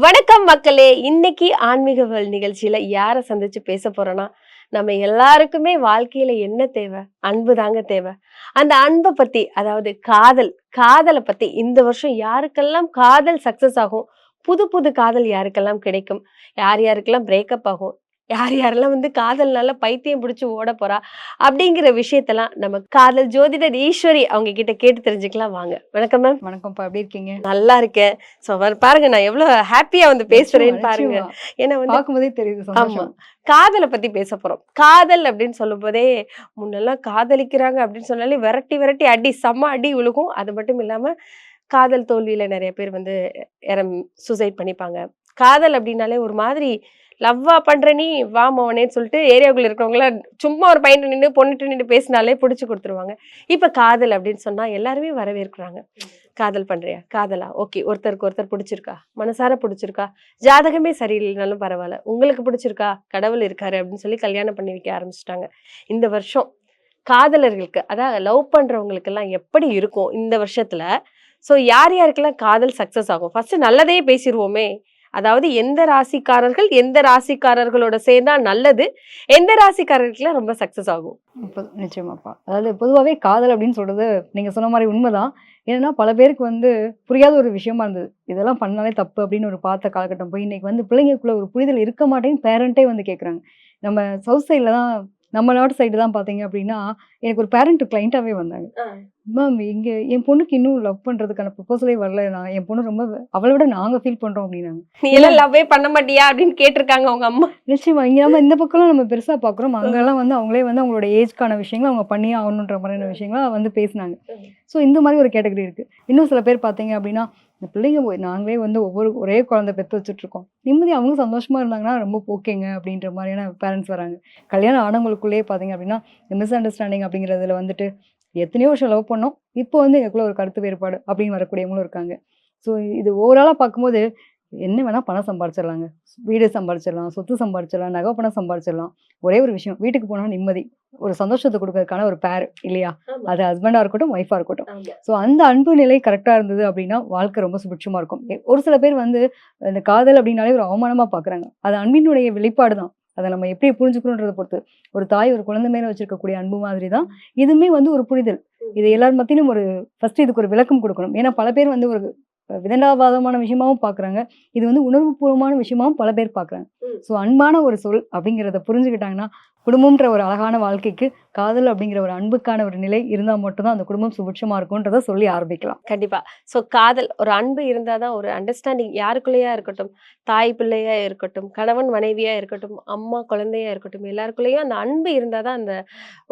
வணக்கம் மக்களே. இன்னைக்கு ஆன்மீக வேல் நிகழ்ச்சியில யாரை சந்திச்சு பேச போறோம்னா நம்ம எல்லாருக்குமே வாழ்க்கையில என்ன தேவை? அன்பு தாங்க தேவை. அந்த அன்பை பத்தி அதாவது காதல் காதலை பத்தி இந்த வருஷம் யாருக்கெல்லாம் காதல் சக்சஸ் ஆகும்? புது புது காதல் யாருக்கெல்லாம் கிடைக்கும்? யார் யாருக்கெல்லாம் பிரேக்கப் ஆகும்? யார் யாரெல்லாம் வந்து காதல்னால பைத்தியம் பிடிச்சி ஓட போறா அப்படிங்கிற விஷயத்தெல்லாம் நம்ம காதல் ஜோதிடர் ஈஸ்வரி அவங்க கிட்ட கேட்டு தெரிஞ்சுக்கலாம். வாங்க. வணக்கம் மேம் வணக்கம்ப்பா. எப்படி இருக்கீங்க? நல்லா இருக்கேன். ஸோ பாருங்க நான் எவ்வளவு ஹாப்பியா வந்து பேசுறேன்னு பாருங்க. ஏன்னா வந்து பார்க்கும்போதே தெரியுது சந்தோஷம். காதலை பத்தி பேச போறோம். காதல் அப்படின்னு சொல்லும் போதே முன்னெல்லாம் காதலிக்கிறாங்க அப்படின்னு சொன்னாலே விரட்டி விரட்டி அடி செம்ம அடி விழுகும் அது மட்டும் இல்லாம காதல் தோல்வியில நிறைய பேர் வந்து இறம் சூசைட் பண்ணிப்பாங்க. காதல் அப்படின்னாலே ஒரு மாதிரி லவ்வா பண்ற நீ வா மவனேன்னு சொல்லிட்டு ஏரியாவுக்குள்ள இருக்கிறவங்கள சும்மா ஒரு பையன் நின்று பொண்ணுட்டு நின்று பேசினாலே பிடிச்சி கொடுத்துருவாங்க. இப்ப காதல் அப்படின்னு சொன்னா எல்லாருமே வரவேற்கிறாங்க. காதல் பண்றியா? காதலா? ஓகே ஒருத்தருக்கு ஒருத்தர் பிடிச்சிருக்கா? மனசார பிடிச்சிருக்கா? ஜாதகமே சரியில்லைனாலும் பரவாயில்ல. உங்களுக்கு பிடிச்சிருக்கா? கடவுள் இருக்காரு அப்படின்னு சொல்லி கல்யாணம் பண்ணி வைக்க ஆரம்பிச்சிட்டாங்க. இந்த வருஷம் காதலர்களுக்கு அதாவது லவ் பண்ணுறவங்களுக்கெல்லாம் எப்படி இருக்கும் இந்த வருஷத்துல? ஸோ யார் யாருக்கெல்லாம் காதல் சக்ஸஸ் ஆகும்? ஃபஸ்ட்டு நல்லதே பேசிடுவோமே அதாவது எந்த ராசிக்காரர்கள் எந்த ராசிக்காரர்களோட சேர்ந்தா நல்லது எந்த ராசிக்காரர்களுக்குலாம் ரொம்ப சக்சஸ் ஆகும்? நிச்சயமாப்பா. அதாவது பொதுவாகவே காதல் அப்படின்னு சொல்றது நீங்க சொன்ன மாதிரி உண்மைதான். ஏன்னா பல பேருக்கு வந்து புரியாத ஒரு விஷயமா இருந்தது. இதெல்லாம் பண்ணாலே தப்பு அப்படின்னு ஒரு பார்த்த காலகட்டம் போய் இன்னைக்கு வந்து பிள்ளைங்களுக்குள்ள ஒரு புரிதல் இருக்க மாட்டேன்னு பேரண்ட்டே வந்து கேட்குறாங்க நம்ம சவுத் சைடில் தான் நம்ம நாட்டு சைடு தான் பார்த்தீங்க அப்படின்னா எனக்கு ஒரு பேரண்ட் கிளைண்ட்டாகவே வந்தாங்க. மேம் இங்கே என் பொண்ணுக்கு இன்னும் லவ் பண்ணுறதுக்கான ப்ரொபோசலே வரல. நான் என் பொண்ணு ரொம்ப அவளை விட நாங்கள் ஃபீல் பண்ணுறோம் அப்படின்னாங்க. நீ எல்லாம் லவ்வே பண்ண மாட்டியா அப்படின்னு கேட்டிருக்காங்க அவங்க அம்மா. நிச்சயமா இங்க நம்ம இந்த பக்கம்லாம் நம்ம பெருசா பாக்குறோம். அங்கெல்லாம் வந்து அவங்களே வந்து அவங்களோட ஏஜ்க்கான விஷயங்களை அவங்க பண்ணியே ஆகணுன்ற மாதிரியான விஷயங்களை வந்து பேசினாங்க. ஸோ இந்த மாதிரி ஒரு கேட்டகரி இருக்கு. இன்னும் சில பேர் பார்த்தீங்க அப்படின்னா இந்த பிள்ளைங்க போய் நாங்களே வந்து ஒவ்வொரு ஒரே குழந்தை பெற்று வச்சுட்டு இருக்கோம் நிம்மதி அவங்க சந்தோஷமா இருந்தாங்கன்னா ரொம்ப ஓகேங்க அப்படின்ற மாதிரியான பேரண்ட்ஸ் வராங்க. கல்யாணம் ஆனவங்களுக்குள்ளேயே பார்த்தீங்க அப்படின்னா இந்த மிஸ் அண்டர்ஸ்டாண்டிங் அப்படிங்கிறதுல வந்துட்டு எத்தனையோ வருஷம் லவ் பண்ணோம். இப்போ வந்து எங்களுக்குள்ள ஒரு கருத்து வேறுபாடு அப்படின்னு வரக்கூடியவங்களும் இருக்காங்க. ஸோ இது ஓவராலாக பார்க்கும்போது என்ன வேணால் பணம் சம்பாரிச்சிடலாங்க. வீடு சம்பாரிச்சிடலாம் சொத்து சம்பாரிச்சிடலாம் நகை பணம் சம்பாரிச்சிடலாம். ஒரே ஒரு விஷயம் வீட்டுக்கு போனால் நிம்மதி. ஒரு சந்தோஷத்தை கொடுக்கறதுக்கான ஒரு பேர் இல்லையா? அது ஹஸ்பண்டாக இருக்கட்டும் ஒய்ஃபாக இருக்கட்டும். ஸோ அந்த அன்பு நிலை கரெக்டாக இருந்தது அப்படின்னா வாழ்க்கை ரொம்ப சுபிட்சமாக இருக்கும். ஒரு சில பேர் வந்து இந்த காதல் அப்படின்னாலே ஒரு அவமானமாக பார்க்குறாங்க. அது அன்பினுடைய வெளிப்பாடு தான் அதை நம்ம எப்படி புரிஞ்சுக்கணுன்றதை பொறுத்து. ஒரு தாய் ஒரு குழந்தை மேலே வச்சிருக்கக்கூடிய அன்பு மாதிரி தான் இதுவுமே வந்து ஒரு புரிதல். இது எல்லார் மத்தியிலும் ஒரு ஃபர்ஸ்ட் இதுக்கு ஒரு விளக்கம் கொடுக்கணும். ஏன்னா பல பேர் வந்து ஒரு விதண்டாவாதமான விஷயமாவும் பார்க்குறாங்க இது வந்து உணர்வுபூர்வமான விஷயமாவும் பல பேர் பார்க்குறாங்க. ஸோ அன்பான ஒரு சொல் அப்படிங்கிறத புரிஞ்சுக்கிட்டாங்கன்னா குடும்பம்ன்ற ஒரு அழகான வாழ்க்கைக்கு காதல் அப்படிங்கிற ஒரு அன்புக்கான ஒரு நிலை இருந்தால் மட்டும்தான் அந்த குடும்பம் சுபிட்சமா இருக்கும்ன்றத சொல்லி ஆரம்பிக்கலாம். கண்டிப்பா. சோ காதல் ஒரு அன்பு இருந்தாதான் ஒரு அண்டர்ஸ்டாண்டிங் யாருக்குள்ளேயா இருக்கட்டும் தாய் பிள்ளையா இருக்கட்டும் கணவன் மனைவியா இருக்கட்டும் அம்மா குழந்தையா இருக்கட்டும் எல்லாருக்குள்ளேயும் அந்த அன்பு இருந்தாதான் அந்த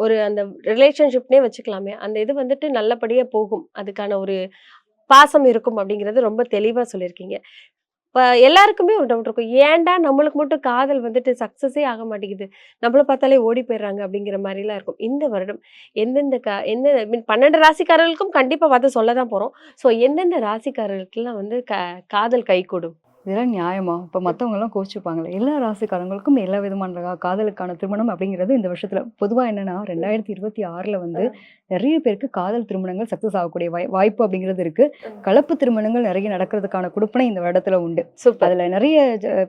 ஒரு அந்த ரிலேஷன்ஷிப்னே வச்சுக்கலாமே. அந்த இது வந்துட்டு நல்லபடியா போகும். அதுக்கான ஒரு பாசம் இருக்கும் அப்படிங்கிறது ரொம்ப தெளிவாக சொல்லியிருக்கீங்க. இப்போ எல்லாருக்குமே ஒரு டவுட் இருக்கும். ஏன்டா நம்மளுக்கு மட்டும் காதல் வந்துட்டு சக்ஸஸே ஆக மாட்டேங்குது? நம்மள பார்த்தாலே ஓடி போயிடுறாங்க அப்படிங்கிற மாதிரிலாம் இருக்கும். இந்த வருடம் எந்தெந்த கா எந்த மீன் பன்னெண்டு ராசிக்காரர்களுக்கும் கண்டிப்பாக பார்த்து சொல்ல தான் போகிறோம் ஸோ எந்தெந்த ராசிக்காரர்களுக்கெல்லாம் வந்து க காதல் கைகூடும்? இதெல்லாம் நியாயமா? இப்போ மற்றவங்க எல்லாம் கோச்சிப்பாங்களே எல்லா ராசிக்காரங்களுக்கும் எல்லா விதமான காதலுக்கான திருமணம் அப்படிங்கிறது இந்த வருஷத்துல. பொதுவா என்னன்னா ரெண்டாயிரத்தி இருபத்தி ஆறுல வந்து நிறைய பேருக்கு காதல் திருமணங்கள் சக்சஸ் ஆகக்கூடிய வாய் வாய்ப்பு அப்படிங்கிறது இருக்கு. கலப்பு திருமணங்கள் நிறைய நடக்கிறதுக்கான கொடுப்பனை இந்த வருடத்துல உண்டு. சூப்பர். அதுல நிறைய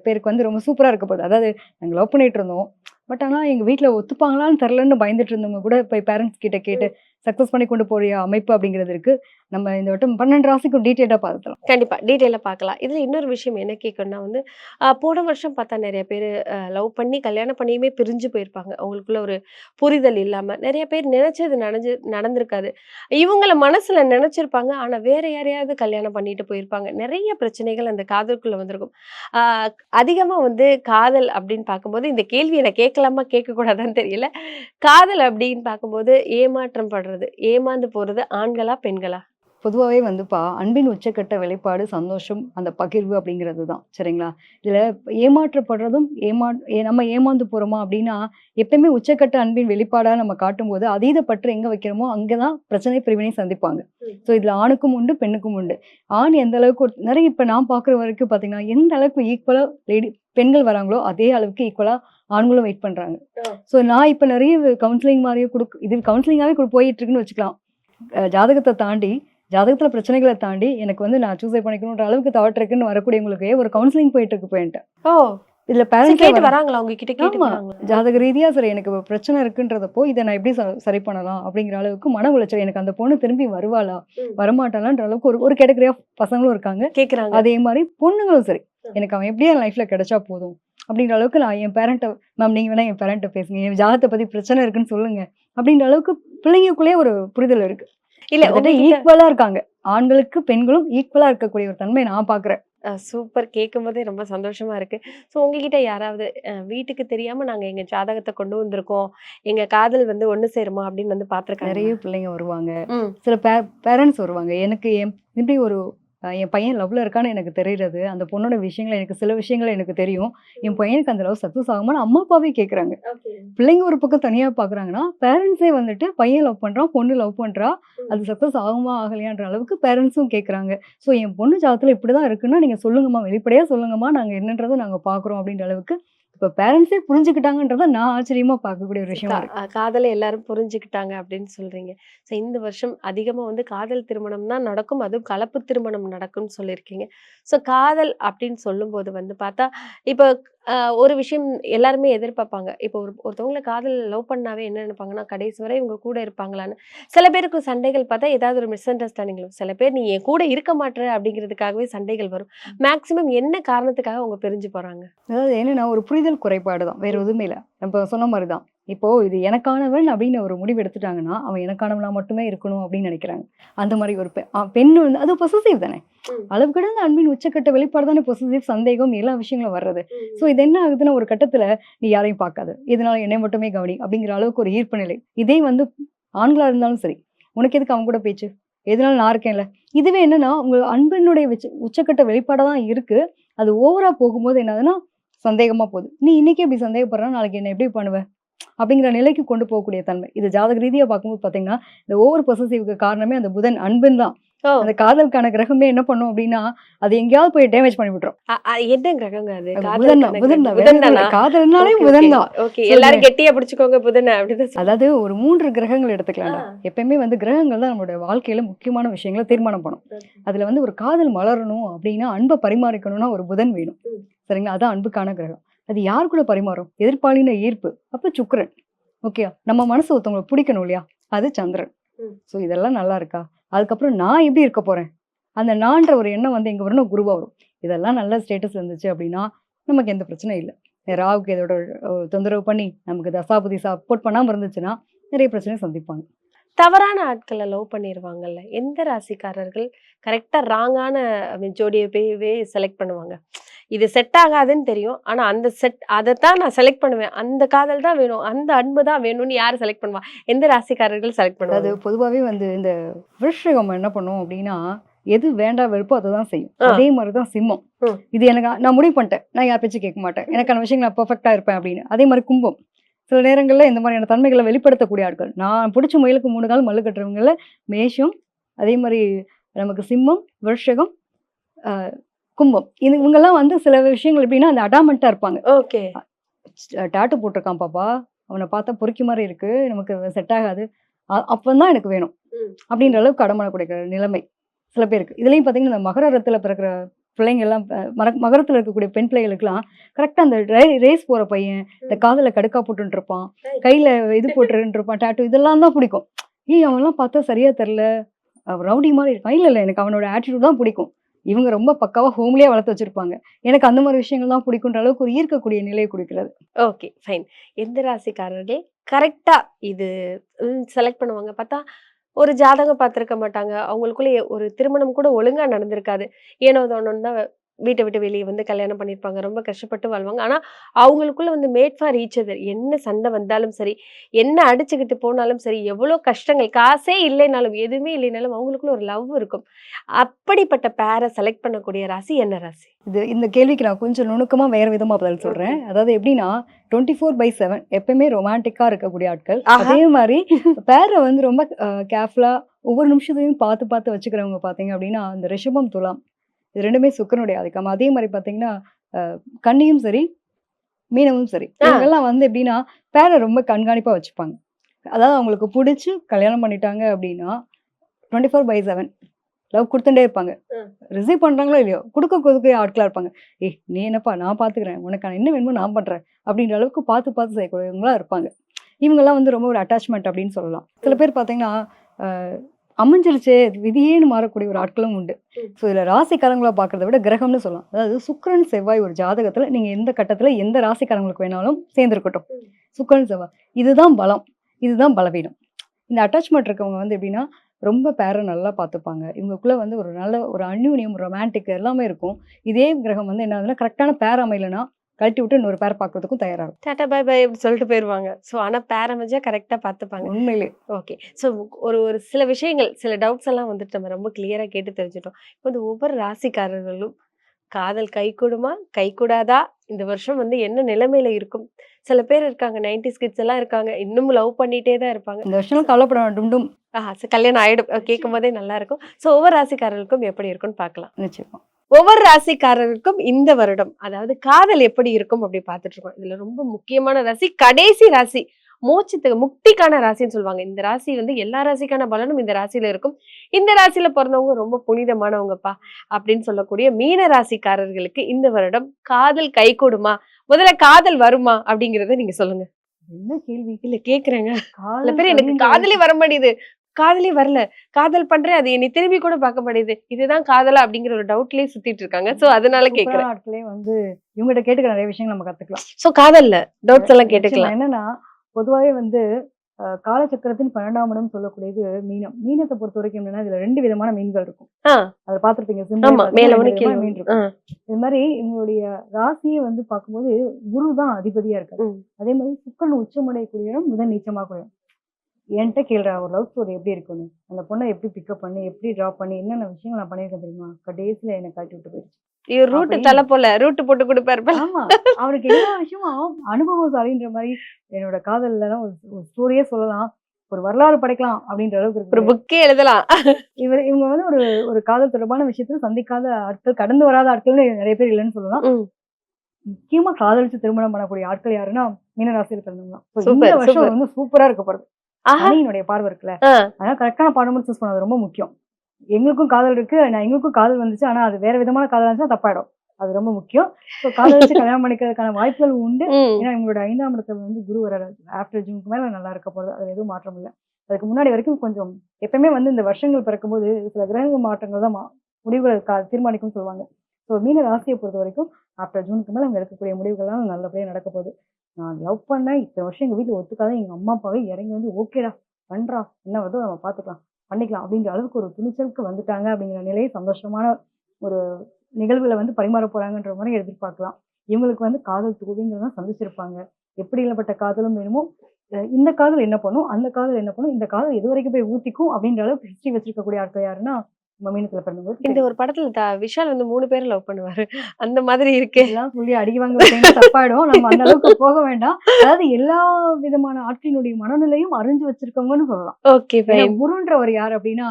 பேருக்கு வந்து ரொம்ப சூப்பரா இருக்க போகுது. அதாவது நாங்க லவ் பண்ணிட்டு இருந்தோம். பட் ஆனா எங்க வீட்ல ஒத்துப்பாங்களான்னு தெரிலன்னு பயந்துட்டு இருந்தவங்க கூட போய் பேரண்ட்ஸ் கிட்ட கேட்டு சக்ஸஸ் பண்ணி கொண்டு போகிற அமைப்பு அப்படிங்கிறது இருக்கு. நம்ம இந்த வட்டம் பன்னெண்டு ராசிக்கும் டீட்டெயிலாக பார்த்துக்கலாம். கண்டிப்பா டீட்டெயிலாக பார்க்கலாம். இதுல இன்னொரு விஷயம் என்ன கேட்கணும்னா வந்து போன வருஷம் பார்த்தா நிறைய பேர் லவ் பண்ணி கல்யாணம் பண்ணியுமே பிரிஞ்சு போயிருப்பாங்க. அவங்களுக்குள்ள ஒரு புரிதல் இல்லாம. நிறைய பேர் நினைச்சது நடந்து நடந்திருக்காது. இவங்கள மனசுல நினைச்சிருப்பாங்க. ஆனா வேற யாரையாவது கல்யாணம் பண்ணிட்டு போயிருப்பாங்க. நிறைய பிரச்சனைகள் அந்த காதலுக்குள்ள வந்திருக்கும். ஆஹ் அதிகமா வந்து காதல் அப்படின்னு பார்க்கும்போது இந்த கேள்வி எனக்கு கேட்கலாமா கேட்கக்கூடாதான்னு தெரியல. காதல் அப்படின்னு பார்க்கும்போது ஏமாற்றம் படுற ஏமாந்து போறது ஆண்களா பெண்களா? பொதுவாகவே வந்துப்பா அன்பின் உச்சக்கட்ட வெளிப்பாடு சந்தோஷம் அந்த பகிர்வு அப்படிங்கிறது தான் சரிங்களா? இதில் ஏமாற்றப்படுறதும் ஏமா ஏ- நம்ம ஏமாந்து போகிறோமா அப்படின்னா எப்பயுமே உச்சக்கட்ட அன்பின் வெளிப்பாடாக நம்ம காட்டும்போது அதீத பற்று எங்கே வைக்கிறோமோ அங்கே தான் பிரச்சனை பிரிவினை சந்திப்பாங்க. ஸோ இதில் ஆணுக்கும் உண்டு பெண்ணுக்கும் உண்டு. ஆண் எந்த அளவுக்கு ஒரு- நிறைய இப்போ நான் பார்க்குற வரைக்கும் பார்த்தீங்கன்னா எந்த அளவுக்கு ஈக்குவலாக லேடி பெண்கள் வராங்களோ அதே அளவுக்கு ஈக்குவலாக ஆண்களும் வெயிட் பண்ணுறாங்க. ஸோ நான் இப்போ நிறைய கவுன்சிலிங் மாதிரியே கொடுக்கு இது கவுன்சிலிங்காகவே போயிட்டு இருக்குன்னு வச்சுக்கலாம். ஜாதகத்தை தாண்டி ஜாதகத்துல பிரச்சனைகளை தாண்டி எனக்கு வந்து நான் சூசைட் பண்ணிக்கணுன்ற அளவுக்கு தாட் இருக்குன்னு வரக்கூடியவங்களுக்கு ஒரு கவுன்சிலிங் போயிட்டு இருக்கு போயிட்டு ஓ. இதுல சரி, கேட்டு பேரண்ட்ஸ் வராங்களா உங்ககிட்ட? கேட்டு ஆமா. வராங்களா? ஜாதக ரீதியா சரி எனக்கு பிரச்சனை இருக்குன்றதப்போ இதை நான் எப்படி சரி பண்ணலாம் அப்படிங்கிற அளவுக்கு மன உளைச்சல் எனக்கு அந்த பொண்ணு திரும்பி வருவாளா. வரமாட்டாளான்ற அளவுக்கு ஒரு ஒரு கேட்டகரி ஆஃப் பசங்களும் இருக்காங்க. கேக்குறாங்க. அதே மாதிரி பொண்ணுங்களும் சரி. எனக்கு அவன் எப்படியா லைஃப்ல கிடைச்சா போதும் அப்படின்ற அளவுக்கு நான் என் பேரண்ட்டை மேம் நீங்க வேணா என் பேரண்ட்டை பேசுங்க. என் ஜாதகத்தை பத்தி பிரச்சனை இருக்குன்னு சொல்லுங்க அப்படின்ற அளவுக்கு பிள்ளைங்களுக்குள்ளே ஒரு புரிதல் இருக்கு. இல்ல ஈக்குவலா இருக்காங்க. ஆண்களுக்கு பெண்களும் ஈக்குவலா இருக்கக்கூடிய ஒரு தன்மை நான் பாக்குறேன். சூப்பர் கேட்கும் போதே ரொம்ப சந்தோஷமா இருக்கு. ஸோ உங்ககிட்ட யாராவது வீட்டுக்கு தெரியாம நாங்க எங்க ஜாதகத்தை கொண்டு வந்திருக்கோம். எங்க காதல் வந்து ஒண்ணு சேருமா அப்படின்னு வந்து பாத்திருக்காங்க நிறைய பிள்ளைங்க வருவாங்க. சில பேரண்ட்ஸ் வருவாங்க. எனக்கு என் இப்படி ஒரு என் பையன் லவ்ல இருக்கான்னு எனக்கு தெரியுறது. அந்த பொண்ணோட விஷயங்கள் எனக்கு சில விஷயங்கள் எனக்கு தெரியும். என் பையனுக்கு அந்த லவ் சக்ஸஸ் ஆகுமான்னு அம்மா அப்பாவே கேட்குறாங்க பிள்ளைங்க ஒரு பக்கம் தனியாக பார்க்குறாங்கன்னா பேரண்ட்ஸே வந்துட்டு பையன் லவ் பண்ணுறான் பொண்ணு லவ் பண்ணுறா அது சக்ஸஸ் ஆகுமா ஆகலையான்ற அளவுக்கு பேரண்ட்ஸும் கேட்குறாங்க ஸோ என் பொண்ணு ஜாதத்தில் இப்படி தான் இருக்குன்னா நீங்கள் சொல்லுங்கம்மா வெளிப்படையாக சொல்லுங்கம்மா நாங்கள் என்னன்றதை நாங்கள் பார்க்குறோம் அப்படின்ற அளவுக்கு இப்போ பேரண்ட்ஸே புரிஞ்சுக்கிட்டாங்கன்றத நான் ஆச்சரியமாக பார்க்கக்கூடிய ஒரு விஷயமா காதலை எல்லாரும் புரிஞ்சுக்கிட்டாங்க அப்படின்னு சொல்றீங்க. ஸோ இந்த வருஷம் அதிகமா வந்து காதல் திருமணம் தான் நடக்கும். அதுவும் கலப்பு திருமணம் நடக்கும்னு சொல்லியிருக்கீங்க. ஸோ காதல் அப்படின்னு சொல்லும்போது வந்து பார்த்தா இப்போ ஒரு விஷயம் எல்லாருமே எதிர்பார்ப்பாங்க. இப்போ ஒரு ஒருத்தவங்களை காதல் லவ் பண்ணாவே என்ன நினைப்பாங்கன்னா கடைசி வரை இவங்க கூட இருப்பாங்களான்னு. சில பேருக்கு சண்டைகள் பார்த்தா ஏதாவது ஒரு மிஸ் அண்டர்ஸ்டாண்டிங் சில பேர் நீ என் கூட இருக்க மாட்டேற அப்படிங்கிறதுக்காகவே சண்டைகள் வரும். மேக்சிமம் என்ன காரணத்துக்காக அவங்க பிரிஞ்சு போறாங்க? அதாவது என்னன்னா ஒரு புரிதல் குறைபாடு தான். வேற எதுவுமே இல்லை. நம்ம சொன்ன மாதிரி தான் இப்போ இது எனக்கானவன் அப்படின்னு ஒரு முடிவு எடுத்துட்டாங்கன்னா அவன் எனக்கானவனா மட்டுமே இருக்கணும் அப்படின்னு நினைக்கிறாங்க. அந்த மாதிரி ஒரு பெண் வந்து அது பொசசிவ் தானே. அளவு கடந்த அன்பின் உச்சக்கட்ட வெளிப்பாடு தானே பொசசிவ் சந்தேகம் எல்லா விஷயங்களும் வர்றது. ஸோ இது என்ன ஆகுதுன்னா ஒரு கட்டத்துல நீ யாரையும் பார்க்காத. இதனால என்னை மட்டுமே கவனி அப்படிங்கிற அளவுக்கு ஒரு ஈர்ப்பு நிலை. இதே வந்து ஆண்களா இருந்தாலும் சரி உனக்கு எதுக்கு அவங்க கூட பேச்சு? எதனால நான் இருக்கேன்ல? இதுவே என்னன்னா உங்க அன்பினுடைய உச்ச- உச்சக்கட்ட வெளிப்பாடா தான் இருக்கு. அது ஓவரா போகும்போது என்னதுன்னா சந்தேகமா போகுது. நீ இன்னைக்கு எப்படி சந்தேகப்படுறா? நாளைக்கு என்ன எப்படி பண்ணுவ? அப்படிங்கிற நிலைக்கு கொண்டு போகக்கூடிய தன்மை. இது ஜாதக ரீதியா பார்க்கும்போது பாத்தீங்கன்னா இந்த ஓவர் பொசசிவ்க்கு காரணமே அந்த புதன் அன்பின் தான். அந்த காதலுக்கான கிரகமே என்ன பண்ணும் அப்படின்னா அது எங்கேயாவது போய் டேமேஜ் பண்ணி விட்டுரும். என்ன கிரகங்க அது? புதன். புதன் தான். காதல்னாலே புதன். தான். சொல்லுங்க. எல்லாரும் கெட்டியா பிடிச்சுக்கோங்க புதனை சொல்லுங்க. அதாவது ஒரு மூன்று கிரகங்கள் எடுத்துக்கலாம்டா. ஆ. எப்பயுமே வந்து கிரகங்கள் தான் நம்மளோட வாழ்க்கையில முக்கியமான விஷயங்களை தீர்மானம் பண்ணும். அதுல வந்து ஒரு காதல் மலரணும் அப்படின்னா அன்பை பரிமாறிக்கணும்னா ஒரு புதன் வேணும். சரிங்களா? அதான் அன்புக்கான கிரகம். அது யார் கூட பரிமாறும்? எதிர்ப்பாலின ஈர்ப்பு. அப்ப சுக்கிரன். ஓகே நம்ம மனசு ஒருத்தவங்களை பிடிக்கணும் இல்லையா? அது சந்திரன். ஸோ இதெல்லாம் நல்லா இருக்கா? அதுக்கப்புறம் நான் எப்படி இருக்க போறேன்? அந்த நான்ற ஒரு எண்ணம் வந்து எங்க வரணும் குருவா வரும். இதெல்லாம் நல்ல ஸ்டேட்டஸ் இருந்துச்சு அப்படின்னா நமக்கு எந்த பிரச்சனையும் இல்லை. ராவுக்கு இதோட தொந்தரவு பண்ணி நமக்கு தசாபதி சப்போர்ட் பண்ணாம இருந்துச்சுன்னா நிறைய பிரச்சனையை சந்திப்பாங்க. தவறான ஆட்களை லவ் பண்ணிருவாங்கல்ல? எந்த ராசிக்காரர்கள் கரெக்டா ராங்கான ஜோடியை போய் செலக்ட் பண்ணுவாங்க? இது செட் ஆகாதுன்னு தெரியும். ஆனா அந்த செட் அதைத்தான் நான் செலக்ட் பண்ணுவேன். அந்த காதல் தான் வேணும். அந்த அன்பு தான் வேணும்னு யார் செலக்ட் பண்ணுவா? எந்த ராசிக்காரர்கள் செலக்ட் அதாவது பண்ணுவாங்க பொதுவாகவே வந்து இந்த விருஷகம் என்ன பண்ணும் அப்படின்னா எது வேண்டாம் வெறுப்போ அதை தான் செய்யும். அதே மாதிரி தான் சிம்மம். இது எனக்கு நான் முடிவு பண்ணிட்டேன். நான் யார் பேச்சு கேட்க மாட்டேன். எனக்கான விஷயங்கள் நான் பர்ஃபெக்டாக இருப்பேன் அப்படின்னு. அதே மாதிரி கும்பம். சில நேரங்களில் இந்த மாதிரியான தன்மைகளை வெளிப்படுத்தக்கூடிய ஆட்கள். நான் பிடிச்ச முயலுக்கு மூணு கால் மல்லு கட்டுறவங்கள மேஷம் அதே மாதிரி நமக்கு சிம்மம் விருஷகம் கும்பம். இது இவங்கெல்லாம் வந்து சில விஷயங்கள் எப்படின்னா அந்த அடாமெண்ட்டாக இருப்பாங்க. ஓகே. டாட்டு போட்டிருக்கான் பாப்பா. அவனை பார்த்தா பொறுக்கி மாதிரி இருக்கு. நமக்கு செட் ஆகாது. அப்பந்தான் எனக்கு வேணும். அப்படின்ற அளவுக்கு அடமான கொடுக்கிற நிலைமை சில பேருக்கு. இதுலயும் பாத்தீங்கன்னா இந்த மகரத்துல பிறக்கிற பிள்ளைங்க எல்லாம் அஹ், மர மகரத்துல இருக்கக்கூடிய பெண் பிள்ளைகளுக்குலாம் கரெக்டா அந்த ரேஸ் போற பையன் இந்த காதுல கடுக்கா போட்டுட்டு இருப்பான் கையில இது போட்டுட்டு இருப்பான் டாட்டு இதெல்லாம் தான் பிடிக்கும். ஏய் அவன்லாம் பார்த்தா சரியா தெரில ரவுடி மாதிரி இருக்கான். இல்ல இல்ல எனக்கு அவனோட ஆட்டிடியூட் தான் பிடிக்கும். இவங்க ரொம்ப பக்காவா ஹோம்லயே வளர்த்து வச்சிருப்பாங்க. எனக்கு அந்த மாதிரி விஷயங்கள் தான் பிடிக்குன்ற அளவுக்கு ஒரு ஈர்க்கக்கூடிய நிலையை கொடுக்கிறது ஓகே ஃபைன். எந்த ராசிக்காரர்கள் கரெக்டா இது செலக்ட் பண்ணுவாங்க. பார்த்தா ஒரு ஜாதகம் பார்த்துருக்க மாட்டாங்க. அவங்களுக்குள்ளே ஒரு திருமணம் கூட ஒழுங்காக நடந்திருக்காது. ஏனோ தோணுன்னு தான் வீட்டை விட்டு வெளியே வந்து கல்யாணம் பண்ணியிருப்பாங்க ரொம்ப கஷ்டப்பட்டு வாழ்வாங்க. ஆனா அவங்களுக்குள்ள வந்து மேட் ஃபார் ஈச் அதர் என்ன சண்டை வந்தாலும் சரி என்ன அடிச்சுக்கிட்டு போனாலும் சரி எவ்வளோ கஷ்டங்கள். காசே இல்லைனாலும் எதுவுமே இல்லைனாலும் அவங்களுக்குள்ள ஒரு லவ் இருக்கும். அப்படிப்பட்ட பேரை செலக்ட் பண்ணக்கூடிய ராசி என்ன ராசி? இது இந்த கேள்விக்கு நான் கொஞ்சம் நுணுக்கமா வேற விதமா பதில் சொல்றேன். அதாவது எப்படின்னா டுவெண்ட்டி ஃபோர் பை செவன் எப்பயுமே ரொமான்டிக்கா இருக்கக்கூடிய ஆட்கள். அதே மாதிரி பேரை வந்து ரொம்ப கேர்ஃபுல்லா ஒவ்வொரு நிமிஷத்தையும் பார்த்து பார்த்து வச்சுக்கிறவங்க பாத்தீங்க அப்படின்னா இந்த ரிஷபம் துலாம் இது ரெண்டுமே சுக்கரனுடைய ஆதிக்கம். அதே மாதிரி பாத்தீங்கன்னா அஹ், கன்னியும் சரி மீனமும் சரி. இவங்கெல்லாம் வந்து எப்படின்னா பேரை ரொம்ப கண்காணிப்பா வச்சுப்பாங்க. அதாவது அவங்களுக்கு பிடிச்சி கல்யாணம் பண்ணிட்டாங்க அப்படின்னா twenty four by seven love கொடுத்துட்டே இருப்பாங்க. ரிசீவ் பண்றாங்களோ இல்லையோ கொடுக்க கொடுக்க ஆட்களா இருப்பாங்க. ஏய் நீ என்னப்பா நான் பாத்துக்கிறேன். உனக்கு என்ன வேணுமோ நான் பண்றேன். அப்படின்ற அளவுக்கு பார்த்து பார்த்து செய்யக்கூடியவங்களா இருப்பாங்க. இவங்கெல்லாம் வந்து ரொம்ப ஒரு அட்டாச்மெண்ட் அப்படின்னு சொல்லலாம். சில பேர் பார்த்தீங்கன்னா அமைஞ்சிருச்சே விதியேன்னு மாறக்கூடிய ஒரு ஆட்களும் உண்டு. ஸோ இதில் ராசிக்காரங்களா பார்க்கறத விட கிரகம்னு சொல்லலாம். அதாவது சுக்கிரன் செவ்வாய் ஒரு ஜாதகத்தில் நீங்கள் எந்த கட்டத்தில் எந்த ராசிக்காரங்களுக்கு வேணாலும் சேர்ந்துருக்கட்டும். சுக்கரன் சுக்கிரன் செவ்வாய். இதுதான் பலம். இதுதான் பலவீனம். இந்த அட்டாச்மெண்ட் இருக்கவங்க வந்து எப்படின்னா ரொம்ப பேரை நல்லா பார்த்துப்பாங்க. இவங்களுக்குள்ள வந்து ஒரு நல்ல ஒரு அந்யூன்யம் ரொமான்டிக் எல்லாமே இருக்கும். இதே கிரகம் வந்து என்ன ஆகுதுன்னா கரெக்டான பேர் அமையலைன்னா கழட்டி விட்டு இன்னொரு பேர் பார்க்கறதுக்கும் தயாரா இருக்கும். டாடா பை பை அப்படி சொல்லிட்டு போயிருவாங்க. ஸோ ஆனா பேர் அமைஞ்சா கரெக்டா பார்த்துப்பாங்க. உண்மையிலே. ஓகே ஸோ ஒரு ஒரு சில விஷயங்கள் சில டவுட்ஸ் எல்லாம் வந்துட்டு நம்ம ரொம்ப கிளியரா கேட்டு தெரிஞ்சுட்டோம். இப்போ இந்த ஒவ்வொரு ராசிக்காரர்களும் காதல் கைகூடுமா கைகூடாதா இந்த வருஷம் வந்து என்ன நிலைமையில இருக்கும்? சில பேர் இருக்காங்க நைன்டி கிட்ஸ் எல்லாம் இருக்காங்க இன்னும் லவ் பண்ணிட்டே தான் இருப்பாங்க. இந்த வருஷம் கவலைப்பட வேண்டும் டும் ஆஹா கல்யாணம் ஆயிடும். கேட்கும் போதே நல்லா இருக்கும். ஸோ ஒவ்வொரு ராசிக்காரர்களுக்கும் எப்படி இருக்கும்னு பார்க்கலாம். நிச்சயமா. ஒவ்வொரு ராசிக்காரருக்கும் இந்த வருடம் அதாவது காதல் எப்படி இருக்கும் அப்படி பார்த்துட்டு இருக்கோம். இதுல ரொம்ப முக்கியமான ராசி கடைசி ராசி. மோட்சத்துக்கு முக்திக்கான ராசின்னு சொல்லுவாங்க. இந்த ராசி வந்து எல்லா ராசிக்கான பலனும் இந்த ராசியில இருக்கும். இந்த ராசியில பிறந்தவங்க ரொம்ப புனிதமானவங்கப்பா அப்படின்னு சொல்லக்கூடிய மீன ராசிக்காரர்களுக்கு இந்த வருடம் காதல் கைகூடுமா முதல்ல காதல் வருமா? அப்படிங்கறத நீங்க சொல்லுங்க. என்ன கேள்வி? இல்ல கேக்குறேங்க. பேர் எனக்கு காதலே வர மாட்டேங்குது காதலே வரல. காதல் பண்றேன் அது என்னை திரும்பி கூட பார்க்க மாட்டேங்குது. இதுதான் காதலா அப்படிங்கிற ஒரு டவுட்லயே சுத்திட்டு இருக்காங்க. சோ அதனால கேக்குறேன். ஆட்களே வந்து இவங்ககிட்ட கேட்டுக்க நிறைய விஷயங்கள் நம்ம கத்துக்கலாம். சோ காதல்ல டவுட்ஸ் எல்லாம். கேட்டுக்கலாம். என்னன்னா பொதுவாகவே வந்து காலச்சக்கரத்தின் பன்னெண்டாம் இடம் சொல்லக்கூடியது மீனம். மீனத்தை பொறுத்த வரைக்கும் என்னன்னா இதுல ரெண்டு விதமான மீன்கள் இருக்கும். அதை பார்த்திருப்பீங்க மீன். இருக்கும். இது மாதிரி இவங்களுடைய ராசியை வந்து பார்க்கும்போது குரு தான் அதிபதியா இருக்காரு. ம். அதே மாதிரி சுக்கரன் உச்சமடையக்கூடிய இடம் நீச்சமாகக்கூடிய இடம் என்கிட்ட கேள்றா ஒரு லவ் ஸ்டோரி எப்படி இருக்குன்னு. அந்த பொண்ணை எப்படி பிக்கப் பண்ணி எப்படி ட்ராப் பண்ணி என்னென்ன விஷயங்கள் நான் பண்ணியிருக்கேன் தெரியுமா? கடைசியில என்னை கழட்டி விட்டு போயிடுச்சு. இவர் ரூட் அப்படி- தலை போல ரூட் போட்டு கொடுப்பாரு. ஆமா அவருக்கு எல்லா விஷயமும் அனுபவசாலின்ற மாதிரி என்னோட காதல்ல தான் ஒரு ஸ்டோரியே சொல்லலாம். ஒரு வரலாறு படைக்கலாம் அப்படின்ற அளவுக்கு ஒரு புக்கே எழுதலாம். இவர் இவங்க வந்து ஒரு ஒரு காதல் தொடர்பான விஷயத்துல சந்திக்காத ஆட்கள் கடந்து வராத ஆட்கள்னு நிறைய பேர் இல்லைன்னு சொல்லலாம். முக்கியமா காதலிச்சு திருமணம் பண்ணக்கூடிய ஆட்கள் யாருன்னா மீனராசியில் பிறந்தவங்க இந்த வருஷம். வந்து சூப்பரா இருக்க போறது ஆஹா. சனியினுடைய பார்வை இருக்குல்ல. அதனால கரெக்டான பாடமும் சூஸ் பண்ணது ரொம்ப முக்கியம். எங்களுக்கும் காதல் இருக்கு. நான் எங்களுக்கும் காதல் வந்துச்சு. ஆனா அது வேற விதமான காதல் இருந்துச்சுன்னா தப்பாயிடும். அது ரொம்ப முக்கியம். ஸோ காதலிச்சு கல்யாணம் பண்ணிக்கிறதுக்கான வாய்ப்புகள் உண்டு. ஏன்னா இவங்களோட ஐந்தாம் இடத்துல வந்து குரு வர ஆஃப்டர் ஜூனுக்கு மேல நல்லா இருக்க போகுது அதுல எதுவும் மாற்றம் இல்லை. அதுக்கு முன்னாடி வரைக்கும் கொஞ்சம் எப்பவுமே வந்து இந்த வருஷங்கள் பிறக்கும்போது சில கிரக மாற்றங்கள் தான் முடிவுகளை கா- தீர்மானிக்கும்னு சொல்லுவாங்க. ஸோ மீன ராசியை பொறுத்த வரைக்கும் ஆஃப்டர் ஜூனுக்கு மேல அங்க இருக்கக்கூடிய முடிவுகள்லாம் நல்லபடியா நடக்க போகுது. நான் லவ் பண்ணேன். இத்தனை வருஷம் எங்க வீட்டுல ஒத்துக்காத எங்க அம்மா அப்பாவே இறங்கி வந்து ஓகேடா பண்றா. என்ன வருதோ நம்ம பார்த்துக்கலாம் பண்ணிக்கலாம் அப்படிங்கிற அளவுக்கு ஒரு துணிச்சலுக்கு வந்துட்டாங்க அப்படிங்கிற நிலையை சந்தோஷமான ஒரு நிகழ்வுகளை வந்து பரிமாற போறாங்கன்ற மாதிரி எதிர்பார்க்கலாம். இவங்களுக்கு வந்து காதல் தோல்விங்கிறத சந்திச்சிருப்பாங்க. எப்படி இல்லப்பட்ட காதலும் வேணுமோ இந்த காதல் என்ன பண்ணும் அந்த காதல் என்ன பண்ணும் இந்த காதல் இது வரைக்கும் போய் ஊத்திக்கும் அப்படின்ற அளவுக்கு ஹிஸ்டரி வச்சிருக்கக்கூடிய ஆட்கள் யாருன்னா மீனத்துல பிறந்தவங்க இந்த ஒரு படத்துல விஷால் வந்து மூணு பேரை லவ் பண்ணுவாரு. அந்த மாதிரி இருக்கு. எல்லாம் சொல்லி அடி வாங்க தப்பாயிடும். நம்ம அந்த அளவுக்கு போக வேண்டாம். அதாவது எல்லா விதமான ஆட்களினுடைய மனநிலையும் அறிஞ்சு வச்சிருக்கவங்கன்னு சொல்லலாம். ஓகே குருன்றவர் யார் அப்படின்னா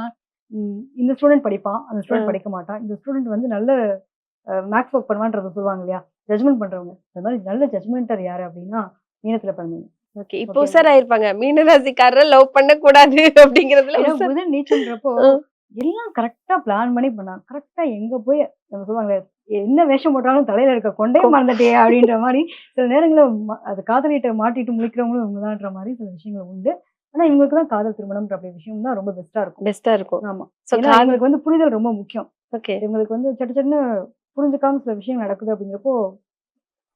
இந்த ஸ்டூடெண்ட் படிப்பான். அந்த. ஸ்டூடெண்ட் படிக்க மாட்டான். இந்த ஸ்டூடெண்ட் வந்து நல்ல மேக்ஸ் ஒர்க் பண்ணுவான்றத சொல்லுவாங்க இல்லையா? ஜட்மெண்ட் பண்றவங்க. அது மாதிரி நல்ல ஜட்மெண்டர் யாரு அப்படின்னா மீனத்துல பிறந்தவங்க. ஓகே இப்போ. உசார் ஆயிருப்பாங்க மீனராசிக்காரர் லவ் பண்ண கூடாது அப்படிங்கறதுல நீச்சல்ன்றப்போ. எல்லாம் கரெக்டா பிளான் பண்ணி பண்ணாங்க கரெக்டா எங்க போய் நம்ம சொல்லுவாங்களே என்ன வேஷம் போட்டாலும் தலையில இருக்க கொண்டே மறந்துட்டே அப்படின்ற மாதிரி சில நேரங்கள்ல அது காதலிட்ட மாட்டிட்டு முழிக்கிறவங்களும் இவங்கதான்ற மாதிரி சில விஷயங்கள் உண்டு. ஆனா இவங்களுக்கு தான் காதல் திருமணம்ன்ற அப்படி விஷயம் தான் ரொம்ப பெஸ்டா இருக்கும். பெஸ்டா இருக்கும். ஆமா. ஏன்னா இவங்களுக்கு வந்து புரிதல் ரொம்ப முக்கியம். ஓகே. இவங்களுக்கு வந்து சட்டு சட்டுன்னு புரிஞ்சுக்காம சில விஷயம் நடக்குது அப்படிங்கிறப்போ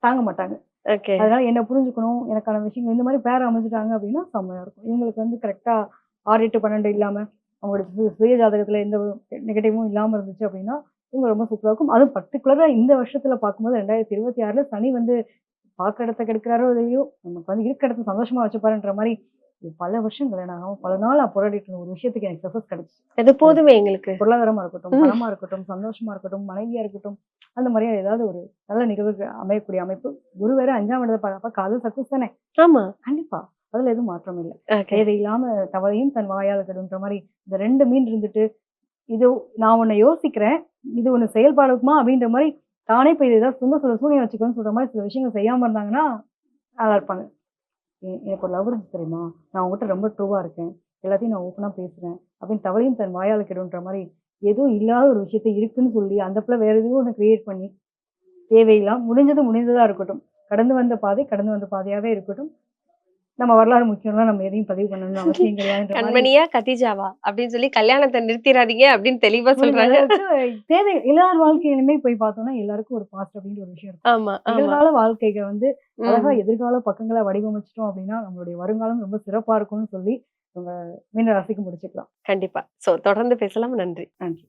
தாங்க மாட்டாங்க. ஓகே. அதனால என்ன புரிஞ்சுக்கணும் எனக்கான விஷயங்கள் இந்த மாதிரி பேர் அமைஞ்சிட்டாங்க அப்படின்னா செம்மையா இருக்கும். இவங்களுக்கு வந்து கரெக்டா ஆறு எட்டு பன்னெண்டு இல்லாம அவங்களோட சுய ஜாதகத்துல எந்த நெகட்டிவும் இல்லாம இருந்துச்சு அப்படின்னா இவங்க ரொம்ப சூப்பரா இருக்கும். அதுவும் பர்டிகுலரா இந்த வருஷத்துல பார்க்கும்போது ரெண்டாயிரத்தி இருபத்தி ஆறுல சனி வந்து பார்க்குற இடத்த கெடுக்கிறாரோ இல்லையோ நமக்கு வந்து இருக்க இடத்த சந்தோஷமா வச்சுப்பாருன்ற மாதிரி பல கல்யாணம் ஆகும் பல நாள் நான் போராடிட்டு இருந்த ஒரு விஷயத்துக்கு எனக்கு சக்சஸ் கிடைச்சு. அது போதுமே எங்களுக்கு. பொருளாதாரமா இருக்கட்டும். பணமா இருக்கட்டும் சந்தோஷமா இருக்கட்டும் மனைவியா இருக்கட்டும் அந்த மாதிரியா ஏதாவது ஒரு நல்ல நிகழ்வு அமையக்கூடிய அமைப்பு. குரு வேற அஞ்சாம் இடத்தை பார்க்கப்ப காதல் சக்சஸ் தானே? ஆமா. கண்டிப்பா. அதுல எதுவும் மாற்றம் இல்லை. தேவையில்லாம தவறையும் தன் வாயால் கெடுன்ற மாதிரி இந்த ரெண்டு மீன் இருந்துட்டு இது நான் உன்னை யோசிக்கிறேன் இது ஒண்ணு செயல்பாடுக்குமா அப்படின்ற மாதிரி தானே போய் இது ஏதாவது சொந்த சொல்ல சூனியம் வச்சுக்கோன்னு சொல்ற மாதிரி சில விஷயங்கள் செய்யாம இருந்தாங்கன்னா நல்லா இருப்பாங்க. எனக்கு ஒரு லவ் இருந்துச்சு தெரியுமா? நான் உங்ககிட்ட ரொம்ப ட்ரூவா இருக்கேன். எல்லாத்தையும் நான் ஓப்பனா பேசுறேன் அப்படின்னு தவறையும் தன் வாயால் கெடுன்ற மாதிரி ஏதோ இல்லாத ஒரு விஷயத்த இருக்குன்னு சொல்லி அந்த பிள்ளை வேற எதுவும் ஒன்று கிரியேட் பண்ணி தேவையில்லாம் முடிஞ்சது முடிந்ததா இருக்கட்டும். கடந்து வந்த பாதை கடந்து வந்த பாதையாவே இருக்கட்டும். நம்ம வரலாறு முக்கியம்லாம் நம்ம எதையும் பதிவு பண்ணணும்னு அவசியம் மாதிரி கண்மணியா கத்திஜாவா அப்படின்னு சொல்லி கல்யாணத்தை நிறுத்திடாதீங்க அப்படின்னு தெளிவா சொல்றாங்க. தேவை எல்லார் வாழ்க்கையிலுமே போய் பார்த்தோம்னா எல்லாருக்கும் ஒரு பாஸ்ட் அப்படின்ற ஒரு விஷயம் இருக்கும். ஆமா நிகழ்கால வாழ்க்கைகள் வந்து. அழகா எதிர்கால பக்கங்களை வடிவமைச்சிட்டோம் அப்படின்னா நம்மளுடைய வருங்காலம் ரொம்ப சிறப்பா இருக்கும்னு சொல்லி நம்ம மீன ராசிக்கு முடிச்சுக்கலாம். கண்டிப்பா. சோ தொடர்ந்து பேசலாம். நன்றி. நன்றி.